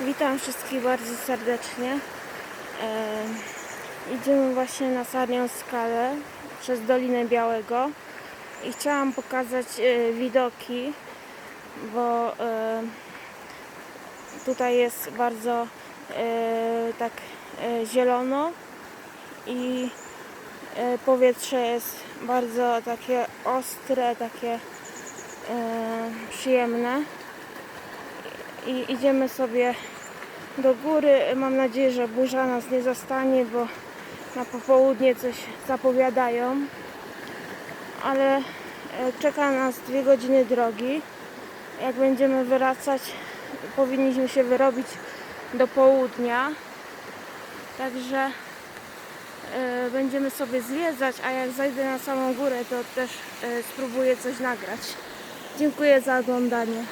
Witam wszystkich bardzo serdecznie. E, idziemy właśnie na Sarnią Skalę przez Dolinę Białego. I chciałam pokazać e, widoki, bo e, tutaj jest bardzo e, tak e, zielono. I e, powietrze jest bardzo takie ostre, takie e, przyjemne i idziemy sobie do góry. Mam nadzieję, że burza nas nie zastanie, bo na popołudnie coś zapowiadają. Ale e, czeka nas dwie godziny drogi. Jak będziemy wracać, powinniśmy się wyrobić do południa. Także e, będziemy sobie zwiedzać, a jak zajdę na samą górę, to też e, spróbuję coś nagrać. Dziękuję za oglądanie.